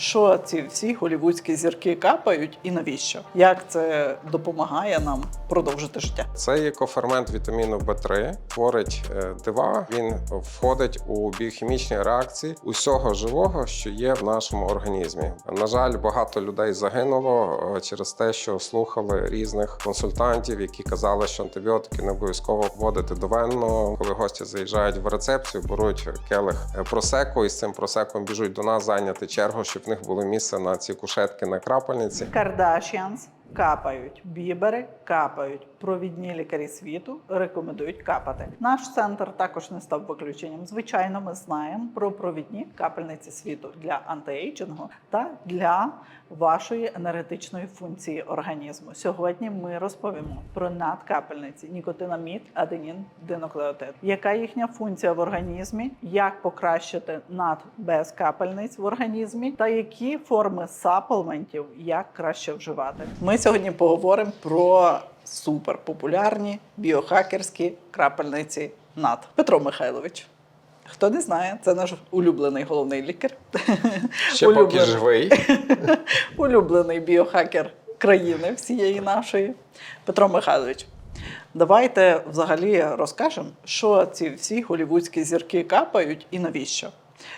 що ці всі голівудські зірки капають і навіщо? Як це допомагає нам продовжити життя? Це є кофермент вітаміну В3, творить е, дива. Він входить у біохімічні реакції усього живого, що є в нашому організмі. На жаль, багато людей загинуло е, через те, що слухали різних консультантів, які казали, що антибіотики не обов'язково вводити довенно. Коли гості заїжджають в рецепцію, беруть келих е, просеку і з цим просеком біжуть до нас зайняти чергу, щоб них було місце на ці кушетки на крапельниці. Кардашіанс капають, бібери капають. Провідні лікарі світу рекомендують капати. Наш центр також не став виключенням. Звичайно, ми знаємо про провідні капельниці світу для антиейджингу та для вашої енергетичної функції організму. Сьогодні ми розповімо про надкапельниці нікотинамід, аденін, диноклеотид. Яка їхня функція в організмі, як покращити над без капельниць в організмі, та які форми саплментів як краще вживати. Ми сьогодні поговоримо про суперпопулярні біохакерські крапельниці НАД. Петро Михайлович. Хто не знає, це наш улюблений головний лікар. Ще поки живий. улюблений біохакер країни всієї нашої Петро Михайлович. Давайте взагалі розкажемо, що ці всі голівудські зірки капають і навіщо.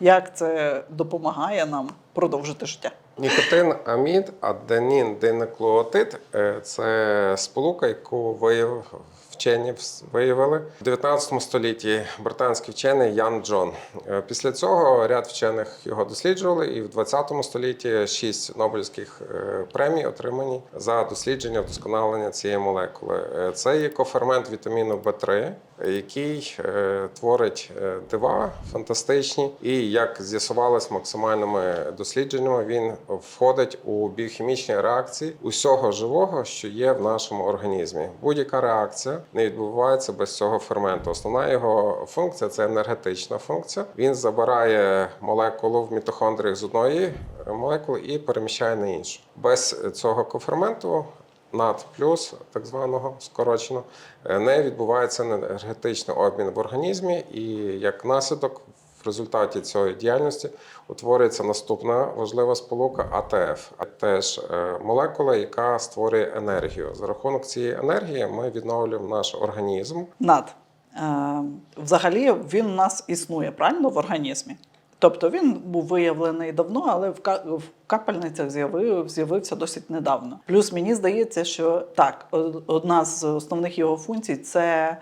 Як це допомагає нам продовжити життя? Нікотин, амід, аденін, диноклеотид – е, це сполука, яку вияв, вчені виявили в 19 столітті британський вчений Ян Джон. Е, Після цього ряд вчених його досліджували, і в 20 столітті шість Нобелівських е, премій отримані за дослідження вдосконалення цієї молекули. Це є кофермент вітаміну В3, який е, творить е, дива фантастичні, і як з'ясувалось максимальними дослідженнями, він входить у біохімічні реакції усього живого, що є в нашому організмі. Будь-яка реакція не відбувається без цього ферменту. Основна його функція це енергетична функція. Він забирає молекулу в мітохондріях з одної е, молекули і переміщає на іншу. Без цього коферменту над плюс, так званого скорочено, е, не відбувається енергетичний обмін в організмі, і як наслідок. В результаті цієї діяльності утворюється наступна важлива сполука АТФ, теж е, молекула, яка створює енергію. За рахунок цієї енергії ми відновлюємо наш організм. Над. Е, взагалі він у нас існує правильно в організмі. Тобто він був виявлений давно, але в капельницях з'явив, з'явився досить недавно. Плюс мені здається, що так, одна з основних його функцій це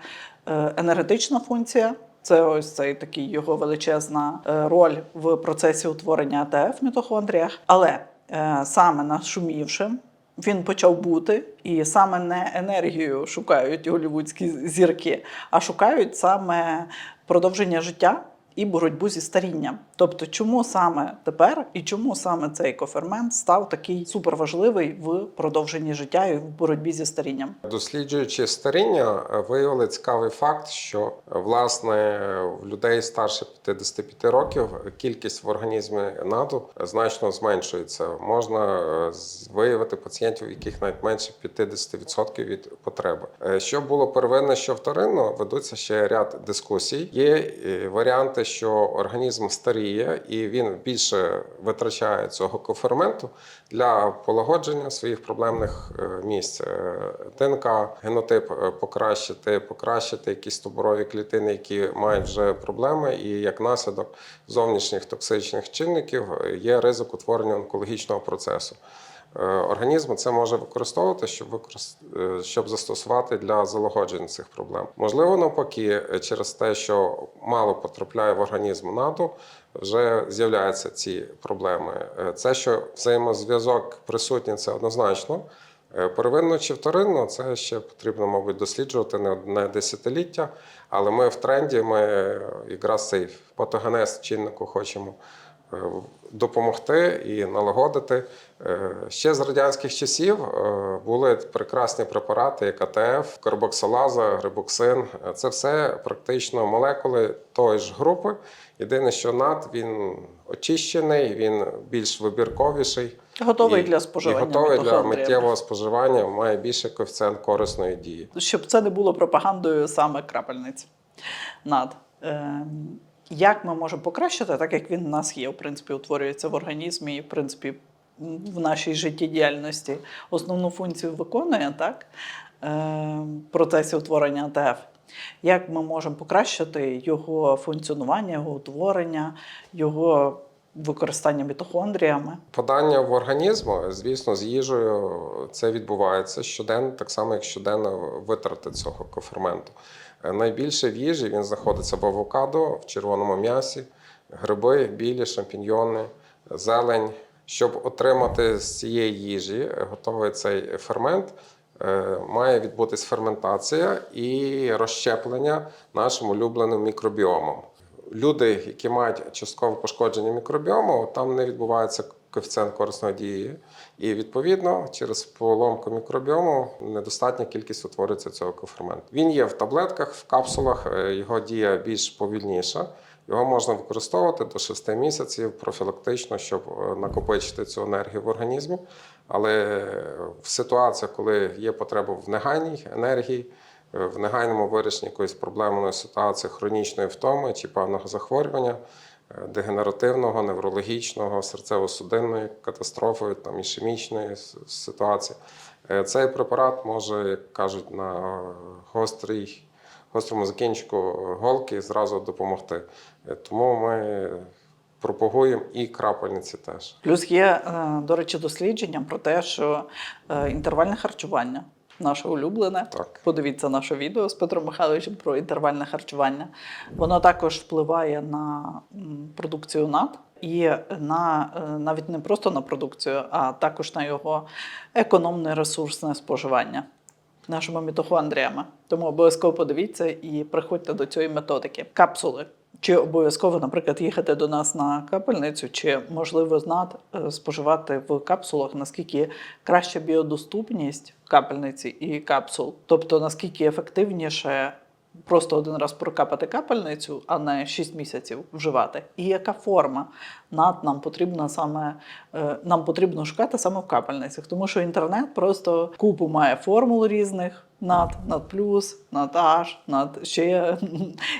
е, енергетична функція. Це ось цей такий його величезна е, роль в процесі утворення АТФ в. Але е, саме нашумівши, він почав бути, і саме не енергію шукають голівудські зірки, а шукають саме продовження життя і боротьбу зі старінням. Тобто, чому саме тепер і чому саме цей кофермент став такий суперважливий в продовженні життя і в боротьбі зі старінням? Досліджуючи старіння, е, виявили цікавий факт, що е, власне в людей старше 55 років кількість в організмі наду значно зменшується. Можна е, виявити пацієнтів, яких навіть менше 50% від потреби. Що було первинно, що вторинно, ведуться ще ряд дискусій. Є варіанти, що організм старіє і він більше витрачає цього коферменту для полагодження своїх проблемних е, місць. Е, ДНК, генотип е, покращити, покращити якісь тоборові клітини, які мають вже проблеми, і як наслідок зовнішніх токсичних чинників є ризик утворення онкологічного процесу. Е, Організм це може використовувати, щоб використ... е, щоб застосувати для залагодження цих проблем. Можливо, навпаки, через те, що мало потрапляє в організм наду, вже з'являються ці проблеми. Е, Це що взаємозв'язок присутній, це однозначно. Первинно чи вторинно, це ще потрібно, мабуть, досліджувати не одне десятиліття. Але ми в тренді, ми якраз цей патогенез чиннику хочемо допомогти і налагодити. Е, Ще з радянських часів е, були прекрасні препарати, як АТФ, карбоксилаза, рибоксин. Е, Це все практично молекули тої ж групи. Єдине, що над він очищений, він більш вибірковіший. Готовий І- для споживання І готовий для миттєвого споживання, має більший коефіцієнт корисної дії. щоб це не було пропагандою саме крапельниць. Над. Ем, Як ми можемо покращити, так як він у нас є, в принципі, утворюється в організмі і, в принципі, в нашій життєдіяльності основну функцію виконує так, е, в процесі утворення АТФ. Як ми можемо покращити його функціонування, його утворення, його використання мітохондріями? Подання в організм, звісно, з їжею це відбувається щоденно, так само як щоденно витрати цього коферменту. Найбільше в їжі він знаходиться в авокадо, в червоному м'ясі, гриби, білі, шампіньйони, зелень. Щоб отримати з цієї їжі готовий цей фермент, е, має відбутись ферментація і розщеплення нашим улюбленим мікробіомом. Люди, які мають часткове пошкодження мікробіому, там не відбувається коефіцієнт корисної дії. І відповідно через поломку мікробіому недостатня кількість утворюється цього коферменту. Він є в таблетках, в капсулах, е, його дія більш повільніша. Його можна використовувати до 6 місяців профілактично, щоб е, накопичити цю енергію в організмі. Але в ситуаціях, коли є потреба в негайній енергії, е, в негайному вирішенні якоїсь проблемної ситуації, хронічної втоми чи певного захворювання, е, дегенеративного, неврологічного, серцево-судинної катастрофи, там, ішемічної ситуації, е, цей препарат може, як кажуть, на гострій гострому закінчику голки зразу допомогти. Е, Тому ми пропагуємо і крапельниці теж. Плюс є, е, до речі, дослідження про те, що е, інтервальне харчування наше улюблене. Так. Подивіться наше відео з Петром Михайловичем про інтервальне харчування. Воно також впливає на продукцію НАД і на е, навіть не просто на продукцію, а також на його економне ресурсне споживання нашими мітохондріями. Тому обов'язково подивіться і приходьте до цієї методики. Капсули. Чи обов'язково, наприклад, їхати до нас на капельницю, чи можливо знати е, споживати в капсулах, наскільки краща біодоступність капельниці і капсул, тобто наскільки ефективніше просто один раз прокапати капельницю, а не 6 місяців вживати. І яка форма над нам потрібна саме е, нам потрібно шукати саме в капельницях, тому що інтернет просто купу має формул різних. Над, над плюс, над H, над ще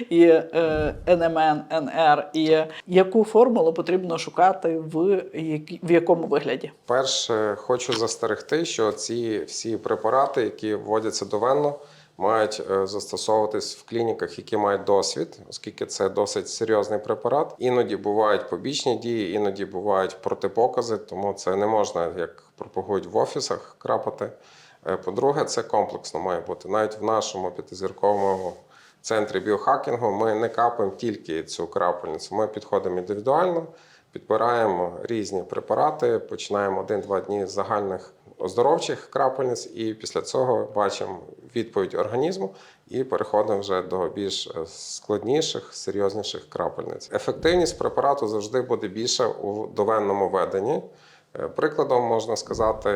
і е, NMN, NR, і яку формулу потрібно шукати в, які- в якому вигляді? Перше, хочу застерегти, що ці всі препарати, які вводяться довенно, мають е, застосовуватись в клініках, які мають досвід, оскільки це досить серйозний препарат. Іноді бувають побічні дії, іноді бувають протипокази, тому це не можна, як пропагують в офісах, крапати. Е, По-друге, це комплексно має бути. Навіть в нашому п'ятизірковому центрі біохакінгу ми не капаємо тільки цю крапельницю. Ми підходимо індивідуально, підбираємо різні препарати, починаємо один-два дні загальних оздоровчих крапельниць, і після цього бачимо відповідь організму і переходимо вже до більш е, складніших, серйозніших крапельниць. Ефективність препарату завжди буде більша у довенному веденні. Е, Прикладом можна сказати,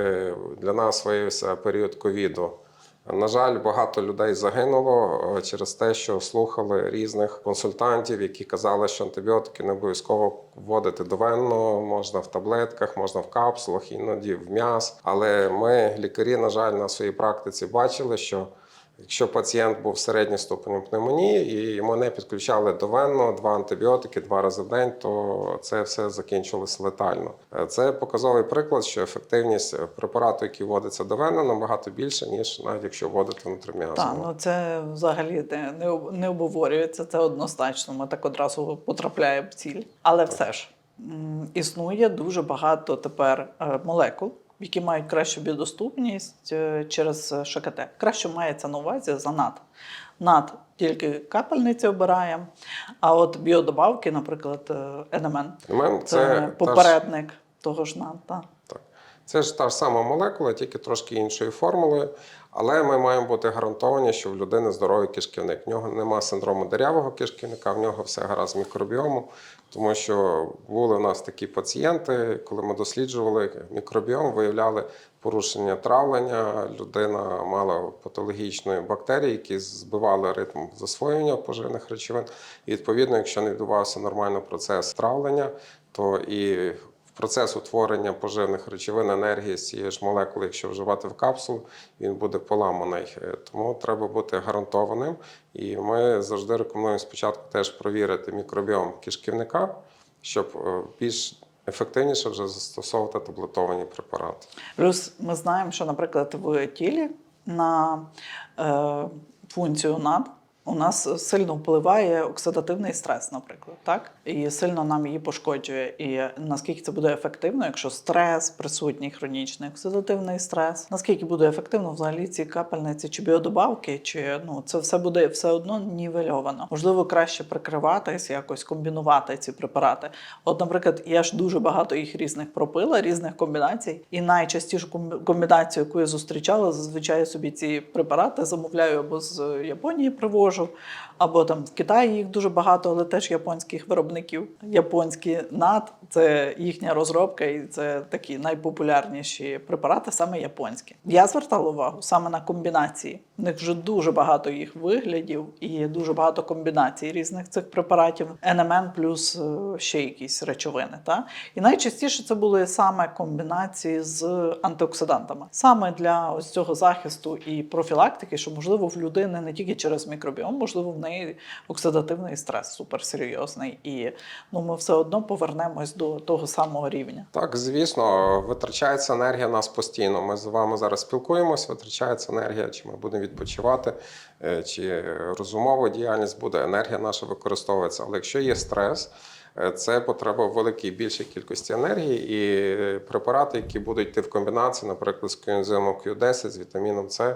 для нас виявився період ковіду. На жаль, багато людей загинуло е, через те, що слухали різних консультантів, які казали, що антибіотики не обов'язково вводити довенно, можна в таблетках, можна в капсулах, іноді в м'яс. Але ми, лікарі, на жаль, на своїй практиці бачили, що якщо пацієнт був середньої ступеню пневмонії і йому не підключали довенно два антибіотики два рази в день, то це все закінчилось летально. Е, Це показовий приклад, що ефективність препарату, який вводиться довенно, набагато більше, ніж навіть якщо вводити Так, внутрім'язово. ну це взагалі не, не, об- не обговорюється, це однозначно. Ми так одразу потрапляємо в ціль. Але все ж існує дуже багато тепер е, молекул, які мають кращу біодоступність е, через ШКТ. Краще мається на увазі за НАД. НАД тільки капельниці обираємо, а от біодобавки, наприклад, НМН. НМН, це, це, попередник та ж- того ж НАД. Так. Це ж та ж сама молекула, тільки трошки іншою формулою. Але ми маємо бути гарантовані, що в людини здоровий кишківник. В нього нема синдрому дирявого кишківника, в нього все гаразд з мікробіомом. Тому що були у нас такі пацієнти, коли ми досліджували мікробіом, виявляли порушення травлення. Людина мала патологічної бактерії, які збивали ритм засвоєння поживних речовин. І відповідно, якщо не відбувався нормально процес травлення, то і процес утворення поживних речовин, енергії з цієї ж молекули, якщо вживати в капсулу, він буде поламаний. Е, Тому треба бути гарантованим. І ми завжди рекомендуємо спочатку теж провірити мікробіом кишківника, щоб е, більш ефективніше вже застосовувати таблетовані препарати. Плюс ми знаємо, що, наприклад, в тілі на е, функцію НАД у нас сильно впливає оксидативний стрес, наприклад, так? І сильно нам її пошкоджує. І наскільки це буде ефективно, якщо стрес присутній хронічний оксидативний стрес, наскільки буде ефективно взагалі ці капельниці чи біодобавки, чи ну це все буде все одно нівельовано. Можливо, краще прикриватись, якось комбінувати ці препарати. От, наприклад, я ж дуже багато їх різних пропила, різних комбінацій, і найчастішу комбінацію, яку я зустрічала, зазвичай собі ці препарати замовляю або з Японії привожу, можу або там з Китаю їх дуже багато, але теж японських виробників. Японські НАД це їхня розробка, і це такі найпопулярніші препарати, саме японські. Я звертала увагу саме на комбінації. У них вже дуже багато їх виглядів і дуже багато комбінацій різних цих препаратів. НМН плюс е, ще якісь речовини. Та? І найчастіше це були саме комбінації з антиоксидантами, саме для ось цього захисту і профілактики, що можливо в людини не тільки через мікробіом, можливо, в неї оксидативний стрес суперсерйозний. І ну, ми все одно повернемось до того самого рівня. Так, звісно, витрачається енергія нас постійно. Ми з вами зараз спілкуємося, витрачається енергія, чи ми будемо відпочивати, е, чи розумова діяльність буде, енергія наша використовується. Але якщо є стрес, е, це потреба в великій більшій кількості енергії, і препарати, які будуть йти в комбінації, наприклад, з коензимом Q10, з вітаміном С,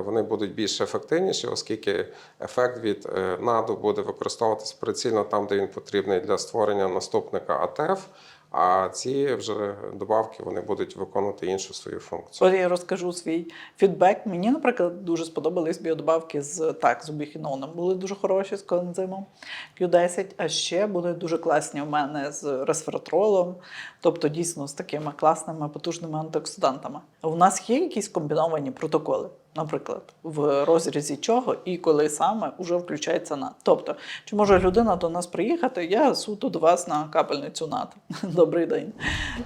вони будуть більш ефективніші, оскільки ефект від е, наду буде використовуватись прицільно там, де він потрібний для створення наступника АТФ. А ці вже добавки вони будуть виконувати іншу свою функцію. От я розкажу свій фідбек. Мені, наприклад, дуже сподобались біодобавки з так, з обіхіноном. Були дуже хороші з коензимом Q10, а ще були дуже класні у мене з ресвератролом, тобто дійсно з такими класними потужними антиоксидантами. У нас є якісь комбіновані протоколи. Наприклад, в розрізі чого і коли саме вже включається НАД. Тобто, чи може людина до нас приїхати? Я суто до вас на капельницю НАД. Добрий день.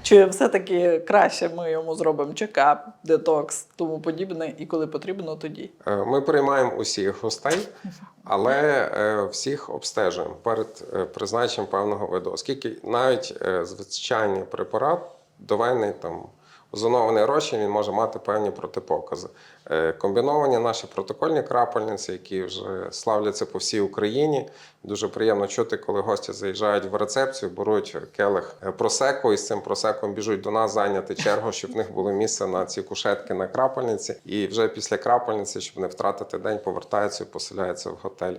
Чи все-таки краще ми йому зробимо чекап, детокс, тому подібне, і коли потрібно, тоді. Е, Ми приймаємо усіх гостей, але е, всіх обстежуємо перед е, призначенням певного виду, оскільки навіть звичайний препарат, доведений там озонований розчин, він може мати певні протипокази. Е, Комбіновані наші протокольні крапельниці, які вже славляться по всій Україні. Дуже приємно чути, коли гості заїжджають в рецепцію, беруть келих е, просеку і з цим просеком біжуть до нас зайняти чергу, щоб в них було місце на ці кушетки на крапельниці. І вже після крапельниці, щоб не втратити день, повертаються і поселяються в готель.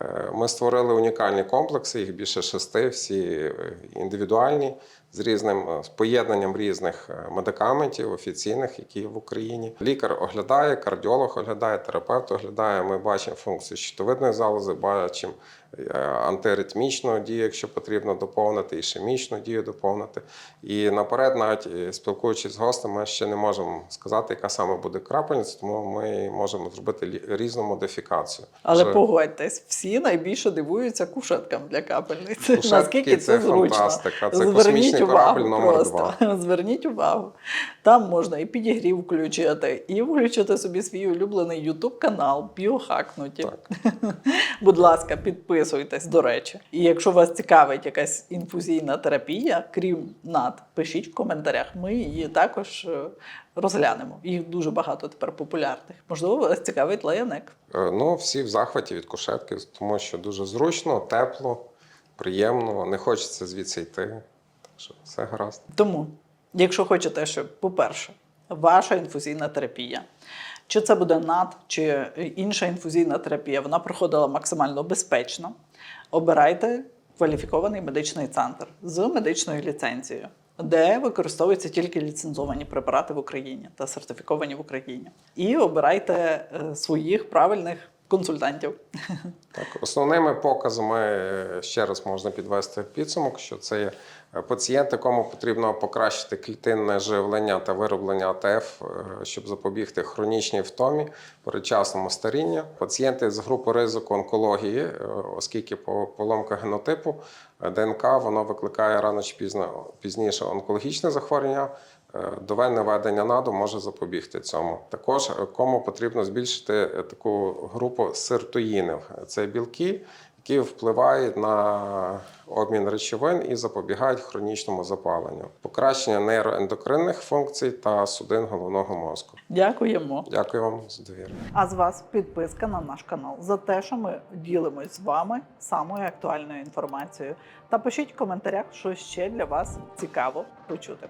Е, Ми створили унікальні комплекси, їх більше шести, всі індивідуальні, з різним е, з поєднанням різних е, медикаментів офіційних, які є в Україні. Лікар оглядає, кардіолог оглядає, терапевт оглядає. Ми бачимо функцію щитовидної залози, бачимо е, антиритмічну дію, якщо потрібно доповнити, ішемічну дію доповнити. І наперед, навіть спілкуючись з гостем, ми ще не можемо сказати, яка саме буде крапельниця, тому ми можемо зробити різну модифікацію. Але Вже- погодьтесь, всі найбільше дивуються кушеткам для капельниці. Кушетки Наскільки це це зручно. фантастика. Це Зверніть космічний увагу номер просто. Зверніть увагу. Там можна і підігрів включити, і включити собі свій улюблений YouTube канал Біохакнуті. Так. Будь ласка, підписуйтесь, до речі. І якщо вас цікавить якась інфузійна терапія, крім НАД, пишіть в коментарях. Ми її також е, розглянемо. Їх дуже багато тепер популярних. Можливо, вас цікавить лаянек. Е, Ну, всі в захваті від кушетки, тому що дуже зручно, тепло, приємно, не хочеться звідси йти. Що все гаразд. Тому, якщо хочете, щоб, по-перше, ваша інфузійна терапія, чи це буде НАД, чи інша інфузійна терапія, вона проходила максимально безпечно, обирайте кваліфікований медичний центр з медичною ліцензією, де використовуються тільки ліцензовані препарати в Україні та сертифіковані в Україні. І обирайте е, своїх правильних консультантів. Так, основними показами е, ще раз можна підвести підсумок, що це є Е, Пацієнти, кому потрібно покращити клітинне живлення та вироблення АТФ, е, щоб запобігти хронічній втомі, передчасному старінню. Пацієнти з групи ризику онкології, оскільки по- поломка генотипу ДНК воно викликає рано чи пізно пізніше онкологічне захворювання. Е, Довенне ведення наду може запобігти цьому. Також е, кому потрібно збільшити е, таку групу сиртоїнів. Це білки, які впливають на обмін речовин і запобігають хронічному запаленню, покращення нейроендокринних функцій та судин головного мозку. Дякуємо. Дякую вам за довіру. А з вас підписка на наш канал за те, що ми ділимось з вами самою актуальною інформацією. Та пишіть в коментарях, що ще для вас цікаво почути.